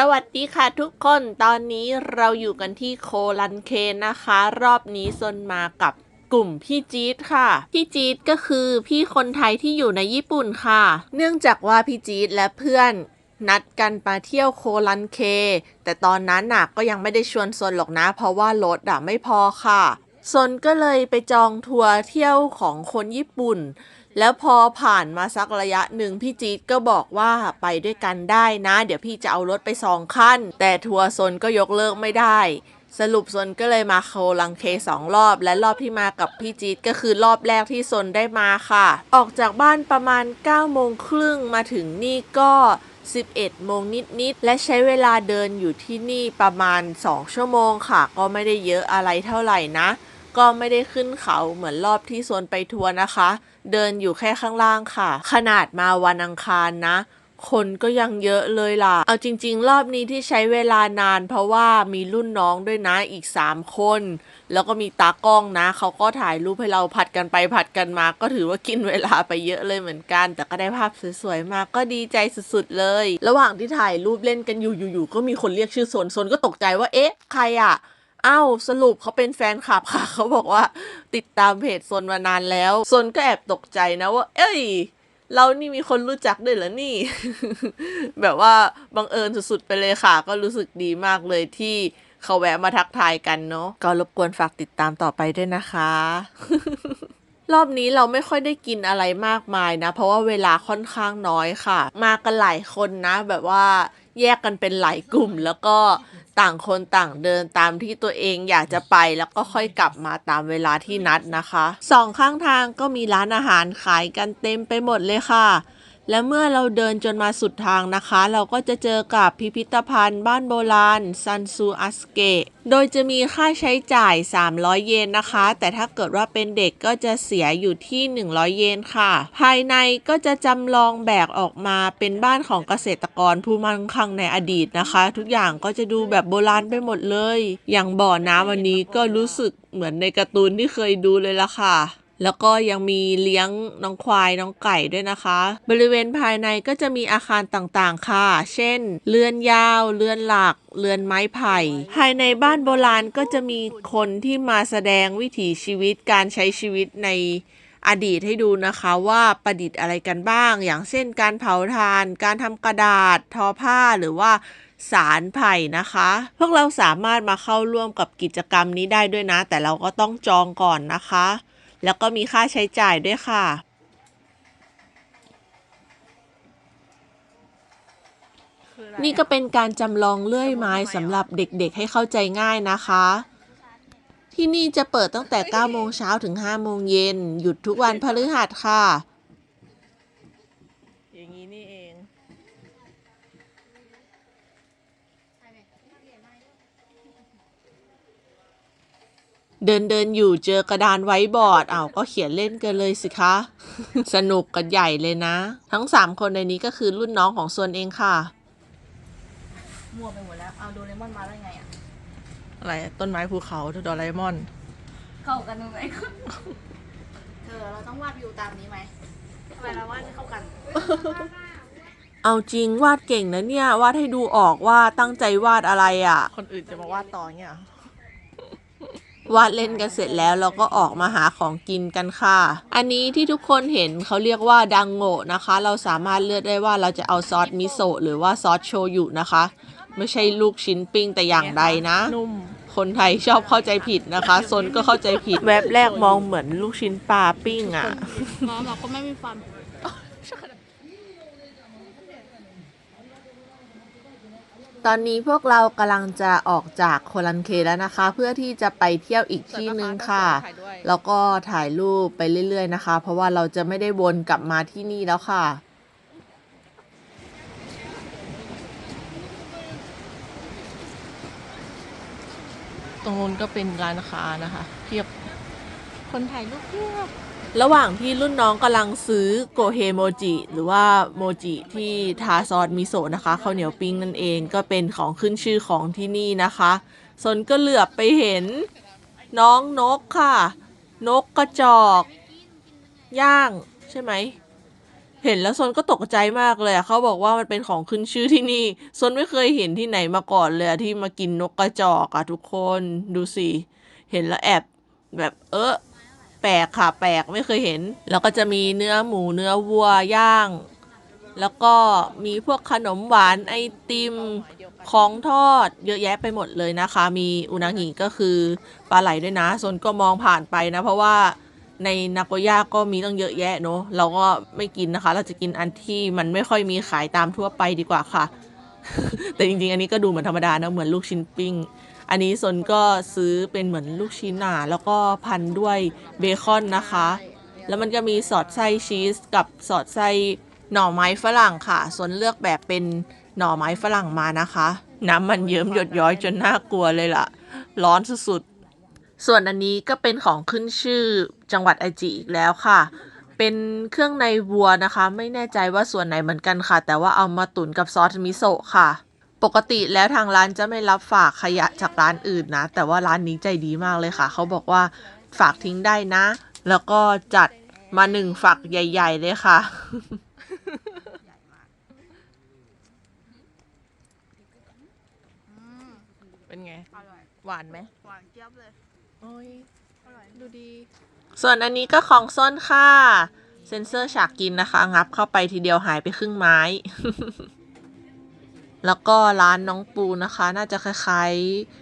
สวัสดีค่ะทุกคนตอนนี้เราอยู่กันที่โคลันเคนนะคะ รอบนี้ซนมากับกลุ่มพี่จี๊ดค่ะ พี่จี๊ดก็คือพี่คนไทยที่อยู่ในญี่ปุ่นค่ะ เนื่องจากว่าพี่จี๊ดและเพื่อนนัดกันมาเที่ยวโคลันเค แต่ตอนนั้นน่ะก็ยังไม่ได้ชวนซนหรอกนะ เพราะว่ารถอะไม่พอค่ะซนก็เลยไปจองทัวร์เที่ยวของคนญี่ปุ่น แล้วพอผ่านมาสักระยะหนึ่งพี่จี๊ดก็บอกว่าไปด้วยกันได้นะ เดี๋ยวพี่จะเอารถไปสองคันแต่ทัวร์ซนก็ยกเลิกไม่ได้ สรุปซนก็เลยมาโคลังเคสองรอบ และรอบที่มากับพี่จี๊ดก็คือรอบแรกที่ซนได้มาค่ะ ออกจากบ้านประมาณ9โมงครึ่งมาถึงนี่ก็ 11 โมงนิดๆ และใช้เวลาเดินอยู่ที่นี่ประมาณ 2 ชั่วโมงค่ะ ก็ไม่ได้เยอะอะไรเท่าไหร่นะ ก็ไม่ได้ขึ้นเขาเหมือนรอบที่โซนไปทัวร์นะคะ เดินอยู่แค่ข้างล่างค่ะ ขนาดมาวันอังคารนะ คนก็ยังเยอะเลยล่ะ เอาจริง ๆ รอบนี้ที่ใช้เวลานาน เพราะว่ามีรุ่นน้องด้วยนะอีก 3 คน แล้วก็มีตากล้องนะ เขาก็ถ่ายรูปให้เราผัดกันไปผัดกันมา ก็ถือว่ากินเวลาไปเยอะเลยเหมือนกัน แต่ก็ได้ภาพสวยๆมาก็ดีใจสุดๆเลย ระหว่างที่ถ่ายรูปเล่นกันอยู่อยู่ๆก็มีคนเรียกชื่อโซนโซนก็ตกใจว่าเอ๊ะใครอะ อ้าวสรุปเขาเป็นแฟนคลับค่ะ เขาบอกว่าติดตามเพจโซนมานานแล้วโซนก็แอบตกใจนะว่า เอ้ย เรานี่มีคนรู้จักด้วยเหรอนี่ แบบว่าบังเอิญสุดๆไปเลยค่ะ ก็รู้สึกดีมากเลยที่เขาแวะมาทักทายกันเนาะก็รบกวนฝากติดตามต่อไปด้วยนะคะ รอบนี้เราไม่ค่อยได้กินอะไรมากมายนะ เพราะว่าเวลาค่อนข้างน้อยค่ะ มากันหลายคนนะ แบบว่า แยกกันเป็นหลายกลุ่ม แล้วก็ต่างคนต่างเดินตามที่ตัวเองอยากจะไปแล้วก็ค่อยกลับมาตามเวลาที่นัดนะคะสองข้างทางก็มีร้านอาหารขายกันเต็มไปหมดเลยค่ะ และเมื่อเราเดินจนมาสุดทางนะคะ เราก็จะเจอกับพิพิธภัณฑ์บ้านโบราณซันซูอัสเกะโดยจะมีค่าใช้จ่าย 300 เยนนะคะ แต่ถ้าเกิดว่าเป็นเด็กก็จะเสียอยู่ที่ 100 เยนค่ะ ภายในก็จะจำลองแบกออกมาเป็นบ้านของเกษตรกรผู้มั่งคั่งในอดีตนะคะ ทุกอย่างก็จะดูแบบโบราณไปหมดเลย อย่างบ่อน้ำวันนี้ก็รู้สึกเหมือนในการ์ตูนที่เคยดูเลยละค่ะ แล้วก็ยังมีเลี้ยงน้องควายน้องไก่ด้วยนะคะ บริเวณภายในก็จะมีอาคารต่างๆ ค่ะ เช่น เรือนยาว เรือนหลัก เรือนไม้ไผ่ ภายในบ้านโบราณก็จะมีคนที่มาแสดงวิถีชีวิตการใช้ชีวิตในอดีตให้ดูนะคะว่าประดิษฐ์อะไรกันบ้าง อย่างเช่น การเผาถ่าน การทำกระดาษ ทอผ้าหรือว่าสารไผ่นะคะ พวกเราสามารถมาเข้าร่วมกับกิจกรรมนี้ได้ด้วยนะ แต่เราก็ต้องจองก่อนนะคะ แล้วก็มีค่าใช้จ่ายด้วยค่ะ นี่ก็เป็นการจำลองเลื่อยไม้สำหรับเด็กๆให้เข้าใจง่ายนะคะ ที่นี่จะเปิดตั้งแต่ 9 โมงเช้าถึง 5 โมงเย็น หยุดทุกวันพฤหัสค่ะ อย่างนี้นี่เอง เดินเดินอยู่เจอกระดานไว้บอร์ดอ้าวก็เขียนเล่นกันเลยสิคะ สนุกกันใหญ่เลยนะ ทั้ง 3 คนในนี้ก็คือรุ่นน้องของส่วนเองค่ะ มั่วไปหมดแล้ว เอาโดเรมอนมาได้ไงอะ อะไรต้นไม้ภูเขาโดราเอมอน เข้ากันตรงไหนเธอเราต้องวาดวิวตามนี้ไหมทำไมเราวาดไม่เข้ากัน เอาจริงวาดเก่งนะเนี่ยวาดให้ดูออกว่าตั้งใจวาดอะไรอะ่ะ คนอื่นจะมาวาดต่อเนี่ย วาดเล่นกันเสร็จแล้วเราก็ออกมาหาของกินกันค่ะ อันนี้ที่ทุกคนเห็นเขาเรียกว่าดังโง่นะคะ เราสามารถเลือกได้ว่าเราจะเอาซอสมิโซะหรือว่าซอสโชยุนะคะ ไม่ใช่ลูกชิ้นปิ้งแต่อย่างใดนะ นุ่มคนไทยชอบเข้าใจผิดนะคะซนก็เข้าใจผิด แวบแรกมองเหมือนลูกชิ้นปลาปิ้งอะน้องเราก็ไม่มีฟัน ตอนนี้พวกเรากำลังจะออกจากโคลันเคแล้วนะคะ เพื่อที่จะไปเที่ยวอีกที่หนึ่งค่ะ แล้วก็ถ่ายรูปไปเรื่อย ๆ นะคะ เพราะว่าเราจะไม่ได้วนกลับมาที่นี่แล้วค่ะ ตรงนู้นก็เป็นร้านค้านะคะเพียบ คนถ่ายรูปเพียบระหว่างที่รุ่นน้องกำลังซื้อโกเฮโมจิหรือว่าโมจิที่ทาซอสมิโซะนะคะข้าวเหนียวปิ้งนั่นเองก็เป็นของขึ้นชื่อของที่นี่นะคะสนก็เหลือบไปเห็นน้องนกค่ะ นกกระจอก ย่างใช่ไหมเห็นแล้วซนก็ตกใจมากเลยเขาบอกว่ามันเป็นของขึ้นชื่อที่นี่ซนไม่เคยเห็นที่ไหนมาก่อนเลยที่มากินนกกระจอกอะทุกคนดูสิเห็นแล้วแอบแบบเออ ปลกค่ะ แปลกไม่เคยเห็น แล้วก็จะมีเนื้อหมูเนื้อวัวย่าง แล้วก็มีพวกขนมหวานไอติมของทอดเยอะแยะไปหมดเลยนะคะ มีอุนางิก็คือปลาไหลด้วยนะส่วนก็มองผ่านไปนะ เพราะว่าในนาโกย่าก็มีต้องเยอะแยะเนอะเราก็ไม่กินนะคะ เราจะกินอันที่มันไม่ค่อยมีขายตามทั่วไปดีกว่าค่ะ แต่จริงๆ อันนี้ก็ดูเหมือนธรรมดานะเหมือนลูกชิ้นปิ้ง อันนี้ซนก็ซื้อเป็นเหมือนลูกชิ้นหนาแล้วก็พันด้วยเบคอนนะคะ แล้วมันก็มีสอดไส้ชีสกับสอดไส้หน่อไม้ฝรั่งค่ะสนเลือกแบบเป็นหน่อไม้ฝรั่งมานะคะ น้ำมันเยิ้มหยดย้อยจนน่ากลัวเลยล่ะ ร้อนสุดๆ ส่วนอันนี้ก็เป็นของขึ้นชื่อจังหวัดไอจิอีกแล้วค่ะ เป็นเครื่องในวัวนะคะ ไม่แน่ใจว่าส่วนไหนเหมือนกันค่ะ แต่ว่าเอามาตุ๋นกับซอสมิโซะค่ะ ปกติแล้วทางร้านจะไม่รับฝากขยะจากร้านอื่นนะ แต่ว่าร้านนี้ใจดีมากเลยค่ะ เขาบอกว่าฝากทิ้งได้นะ แล้วก็จัดมาหนึ่งฝักใหญ่ ๆ เลยค่ะ เป็นไง อร่อย หวานไหมหวานเจี๊ยบเลย โอ้ย อร่อย ดูดี ส่วนอันนี้ก็ของส้นค่ะ เซนเซอร์ฉากกินนะคะ งับเข้าไปทีเดียวหายไปครึ่งไม้ แล้วก็ร้านน้องปูนะคะ น่าจะคล้าย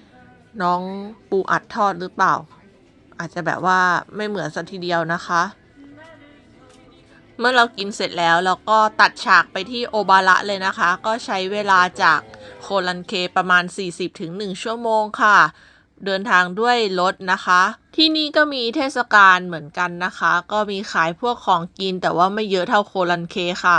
ๆน้องปูอัดทอดหรือเปล่า อาจจะแบบว่าไม่เหมือนสัทีเดียวนะคะ เมื่อเรากินเสร็จแล้วเราก็ตัดฉากไปที่โอบาระเลยนะคะ ก็ใช้เวลาจากโคลันเคประมาณ 40-1 ชั่วโมงค่ะเดินทางด้วยรถนะคะ ที่นี่ก็มีเทศกาลเหมือนกันนะคะ ก็มีขายพวกของกินแต่ว่าไม่เยอะเท่าโคลันเคค่ะ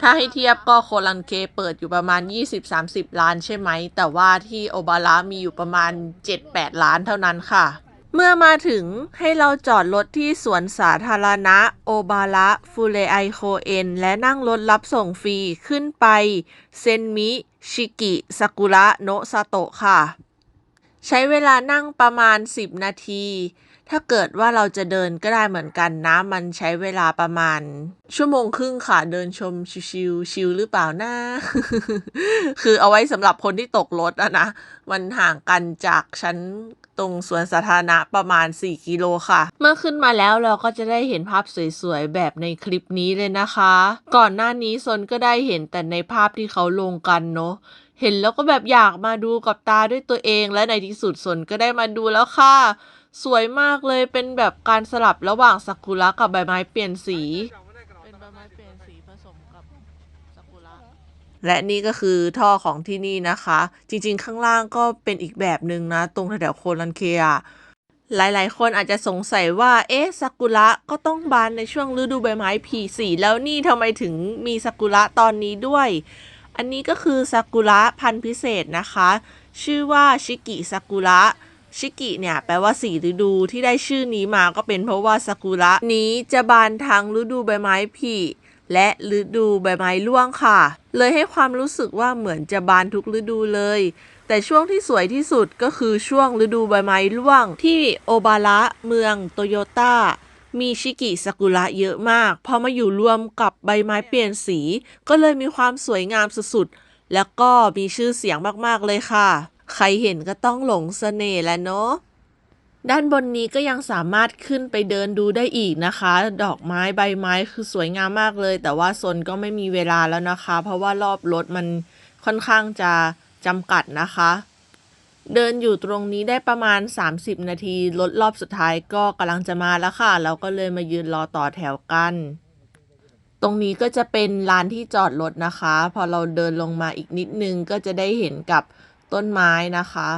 ถ้าให้เทียบก็โคลันเคเปิดอยู่ประมาณ 20-30 ล้านใช่ไหม แต่ว่าที่โอบาระมีอยู่ประมาณ 7-8 ล้านเท่านั้นค่ะ เมื่อมาถึงให้เราจอดรถที่สวนสาธารณะโอบาระฟูเรไอโคเอนและนั่งรถรับส่งฟรีขึ้นไป เซนมิชิกิซากุระโนซาโตะค่ะ ใช้เวลานั่งประมาณ 10 นาที ถ้าเกิดว่าเราจะเดินก็ได้เหมือนกันนะ มันใช้เวลาประมาณ ชั่วโมงครึ่งค่ะ เดินชมชิวๆชิลหรือเปล่านะคือเอาไว้สำหรับคนที่ตกรถอะนะ มันห่างกันจากชั้นตรงสวนสาธารณะประมาณ 4 กิโลค่ะ เมื่อขึ้นมาแล้วเราก็จะได้เห็นภาพสวยๆ แบบในคลิปนี้เลยนะคะ ก่อนหน้านี้ซนก็ได้เห็นแต่ในภาพที่เขาลงกันเนาะเห็นแล้วก็แบบอยากมาดูกับตาด้วยตัวเองและในที่สุดสนก็ได้มาดูแล้วค่ะ สวยมากเลยเป็นแบบการสลับระหว่างซากุระกับใบไม้เปลี่ยนสี เป็นใบไม้เปลี่ยนสีผสมกับซากุระและนี่ก็คือท่อของที่นี่นะคะ จริงๆ ข้างล่างก็เป็นอีกแบบหนึ่งนะ ตรงแถวๆโคลันเคอะหลายๆ คนอาจจะสงสัยว่า เอ๊ะซากุระก็ต้องบานในช่วงฤดูใบไม้ผลิสีแล้วนี่ทำไมถึงมีซากุระตอนนี้ด้วย อันนี้ก็คือซากุระพันธุ์พิเศษนะคะ ชื่อว่าชิกิซากุระ ชิกิเนี่ยแปลว่าสีฤดูที่ได้ชื่อนี้มาก็เป็นเพราะว่าซากุระนี้จะบานทั้งฤดูใบไม้ผลิและฤดูใบไม้ร่วงค่ะ เลยให้ความรู้สึกว่าเหมือนจะบานทุกฤดูเลย แต่ช่วงที่สวยที่สุดก็คือช่วงฤดูใบไม้ร่วง ที่โอบาระเมืองโตโยต้ามีชิกิซากุระเยอะมาก พอมาอยู่รวมกับใบไม้เปลี่ยนสี ก็เลยมีความสวยงามสุดๆ แล้วก็มีชื่อเสียงมากๆเลยค่ะ ใครเห็นก็ต้องหลงเสน่ห์แหล้วเนาะด้านบนนี้ก็ยังสามารถขึ้นไปเดินดูได้อีกนะคะ ดอกไม้ใบไม้คือสวยงามมากเลย แต่ว่าโซนก็ไม่มีเวลาแล้วนะคะ เพราะว่ารอบรถมันค่อนข้างจะจำกัดนะคะ เดินอยู่ตรงนี้ได้ประมาณ 30 นาทีรถรอบสุดท้ายก็กำลังจะมาแล้วค่ะ เราก็เลยมายืนรอต่อแถวกัน ตรงนี้ก็จะเป็นลานที่จอดรถนะคะ พอเราเดินลงมาอีกนิดนึงก็จะได้เห็นกับ ต้นไม้นะคะ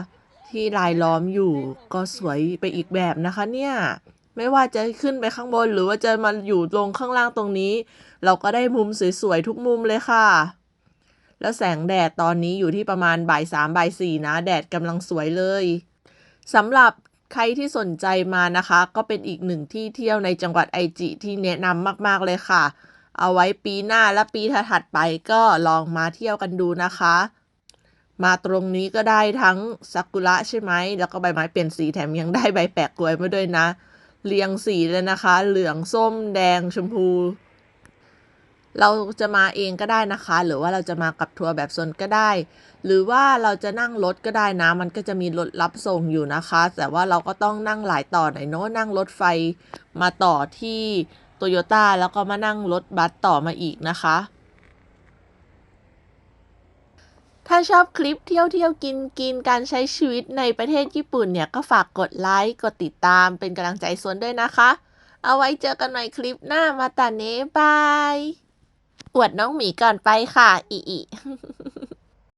ที่รายล้อมอยู่ก็สวยไปอีกแบบนะคะเนี่ยไม่ว่าจะขึ้นไปข้างบนหรือว่าจะมาอยู่ลงข้างล่างตรงนี้ เราก็ได้มุมสวยๆทุกมุมเลยค่ะ แล้วแสงแดดตอนนี้อยู่ที่ประมาณบ่ายสามบ่ายสี่นะ แดดกำลังสวยเลยสำหรับใครที่สนใจมานะคะ ก็เป็นอีกหนึ่งที่เที่ยวในจังหวัดไอจิที่แนะนำมากๆเลยค่ะ เอาไว้ปีหน้าและปีถัดไปก็ลองมาเที่ยวกันดูนะคะ มาตรงนี้ก็ได้ทั้งซากุระใช่ไหม แล้วก็ใบไม้เปลี่ยนสีแถมยังได้ใบแปลกกล้วยมาด้วยนะ เรียงสีเลยนะคะ เหลืองส้มแดงชมพู เราจะมาเองก็ได้นะคะ หรือว่าเราจะมากับทัวร์แบบโซนก็ได้ หรือว่าเราจะนั่งรถก็ได้นะ มันก็จะมีรถรับส่งอยู่นะคะ แต่ว่าเราก็ต้องนั่งหลายต่อหน่อยเนอะนั่งรถไฟมาต่อที่โตโยต้าแล้วก็มานั่งรถบัสต่อมาอีกนะคะ ถ้าชอบคลิปเที่ยวเที่ยวกินกินการใช้ชีวิตในประเทศญี่ปุ่นเนี่ย ก็ฝากกดไลค์กดติดตามเป็นกำลังใจส่วนด้วยนะคะ เอาไว้เจอกันใหม่คลิปหน้ามาตาเนะบาย อวดน้องหมีก่อนไปค่ะ อีอี